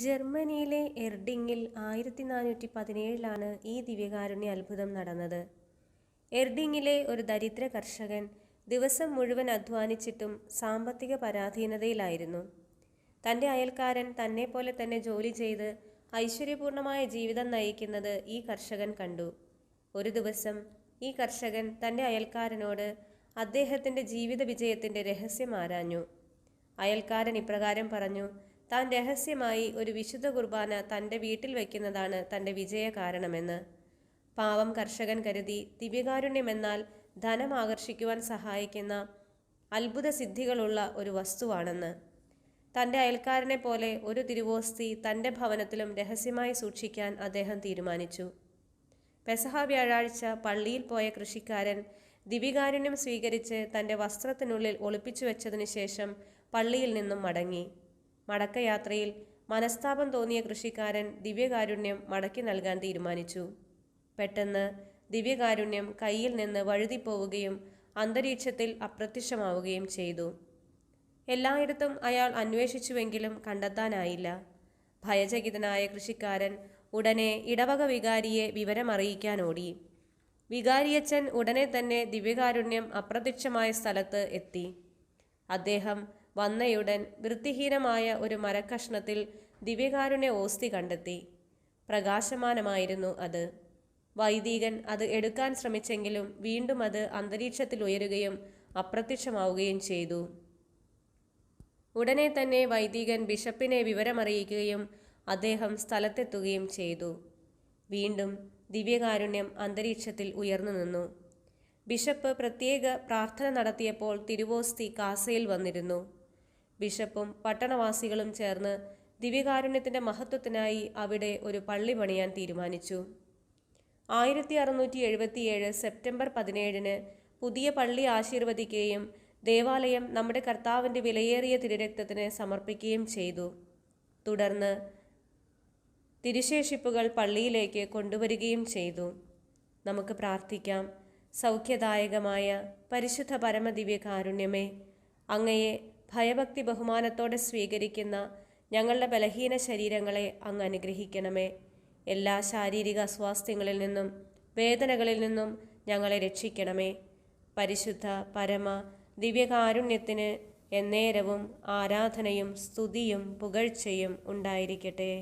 ജർമ്മനിയിലെ എർഡിങ്ങിൽ ആയിരത്തി നാനൂറ്റി പതിനേഴിലാണ് ഈ ദിവ്യകാരുണ്യ അത്ഭുതം നടന്നത്. എർഡിങ്ങിലെ ഒരു ദരിദ്ര കർഷകൻ ദിവസം മുഴുവൻ അധ്വാനിച്ചിട്ടും സാമ്പത്തിക പരാധീനതയിലായിരുന്നു. തന്റെ അയൽക്കാരൻ തന്നെ പോലെ തന്നെ ജോലി ചെയ്ത് ഐശ്വര്യപൂർണമായ ജീവിതം നയിക്കുന്നത് ഈ കർഷകൻ കണ്ടു. ഒരു ദിവസം ഈ കർഷകൻ തന്റെ അയൽക്കാരനോട് അദ്ദേഹത്തിന്റെ ജീവിത വിജയത്തിന്റെ രഹസ്യം ആരാഞ്ഞു. അയൽക്കാരൻ ഇപ്രകാരം പറഞ്ഞു താൻ രഹസ്യമായി ഒരു വിശുദ്ധ കുർബാന തന്റെ വീട്ടിൽ വയ്ക്കുന്നതാണ് തന്റെ വിജയ കാരണമെന്ന്. പാവം കർഷകൻ കരുതി ദിവ്യകാരുണ്യമെന്നാൽ ധനം ആകർഷിക്കുവാൻ സഹായിക്കുന്ന അത്ഭുത സിദ്ധികളുള്ള ഒരു വസ്തുവാണെന്ന്. തന്റെ അയൽക്കാരനെ പോലെ ഒരു തിരുവോസ്തി തന്റെ ഭവനത്തിലും രഹസ്യമായി സൂക്ഷിക്കാൻ അദ്ദേഹം തീരുമാനിച്ചു. പെസഹ വ്യാഴാഴ്ച പള്ളിയിൽ പോയ കൃഷിക്കാരൻ ദിവികാരുണ്യം സ്വീകരിച്ച് തന്റെ വസ്ത്രത്തിനുള്ളിൽ ഒളിപ്പിച്ചു വെച്ചതിനു ശേഷം പള്ളിയിൽ നിന്നും മടങ്ങി. മടക്കയാത്രയിൽ മനസ്താപം തോന്നിയ കൃഷിക്കാരൻ ദിവ്യകാരുണ്യം മടക്കി നൽകാൻ തീരുമാനിച്ചു. പെട്ടെന്ന് ദിവ്യകാരുണ്യം കയ്യിൽ നിന്ന് വഴുതിപ്പോവുകയും അന്തരീക്ഷത്തിൽ അപ്രത്യക്ഷമാവുകയും ചെയ്തു. എല്ലായിടത്തും അയാൾ അന്വേഷിച്ചുവെങ്കിലും കണ്ടെത്താനായില്ല. ഭയചകിതനായ കൃഷിക്കാരൻ ഉടനെ ഇടവക വികാരിയെ വിവരമറിയിക്കാൻ ഓടി വികാരിയച്ചൻ ഉടനെ തന്നെ ദിവ്യകാരുണ്യം അപ്രത്യക്ഷമായ സ്ഥലത്ത് എത്തി. അദ്ദേഹം വന്നയുടൻ വൃത്തിഹീനമായ ഒരു മരക്കഷ്ണത്തിൽ ദിവ്യകാരുണ്യ ഓസ്തി കണ്ടെത്തി. പ്രകാശമാനമായിരുന്നു അത്. വൈദികൻ അത് എടുക്കാൻ ശ്രമിച്ചെങ്കിലും വീണ്ടും അത് അന്തരീക്ഷത്തിൽ ഉയരുകയും അപ്രത്യക്ഷമാവുകയും ചെയ്തു. ഉടനെ തന്നെ വൈദികൻ ബിഷപ്പിനെ വിവരമറിയിക്കുകയും അദ്ദേഹം സ്ഥലത്തെത്തുകയും ചെയ്തു. വീണ്ടും ദിവ്യകാരുണ്യം അന്തരീക്ഷത്തിൽ ഉയർന്നു നിന്നു. ബിഷപ്പ് പ്രത്യേക പ്രാർത്ഥന നടത്തിയപ്പോൾ തിരുവോസ്തി കാസയിൽ വന്നിരുന്നു. ബിഷപ്പും പട്ടണവാസികളും ചേർന്ന് ദിവ്യകാരുണ്യത്തിന്റെ മഹത്വത്തിനായി അവിടെ ഒരു പള്ളി പണിയാൻ തീരുമാനിച്ചു. ആയിരത്തി അറുന്നൂറ്റി എഴുപത്തിയേഴ് സെപ്റ്റംബർ പതിനേഴിന് പുതിയ പള്ളി ആശീർവദിക്കുകയും ദേവാലയം നമ്മുടെ കർത്താവിന്റെ വിലയേറിയ തിരുരക്തത്തിന് സമർപ്പിക്കുകയും ചെയ്തു. തുടർന്ന് തിരുശേഷിപ്പുകൾ പള്ളിയിലേക്ക് കൊണ്ടുവരികയും ചെയ്തു. നമുക്ക് പ്രാർത്ഥിക്കാം. സൗഖ്യദായകമായ പരിശുദ്ധ പരമദിവ്യ കാരുണ്യമേ അങ്ങയെ ഭയഭക്തി ബഹുമാനത്തോടെ സ്വീകരിക്കുന്ന ഞങ്ങളുടെ ബലഹീന ശരീരങ്ങളെ അങ്ങ് അനുഗ്രഹിക്കണമേ. എല്ലാ ശാരീരിക അസ്വാസ്ഥ്യങ്ങളിൽ നിന്നും വേദനകളിൽ നിന്നും ഞങ്ങളെ രക്ഷിക്കണമേ. പരിശുദ്ധ പരമ ദിവ്യകാരുണ്യത്തിന് എന്നേരവും ആരാധനയും സ്തുതിയും പുകഴ്ചയും ഉണ്ടായിരിക്കട്ടെ.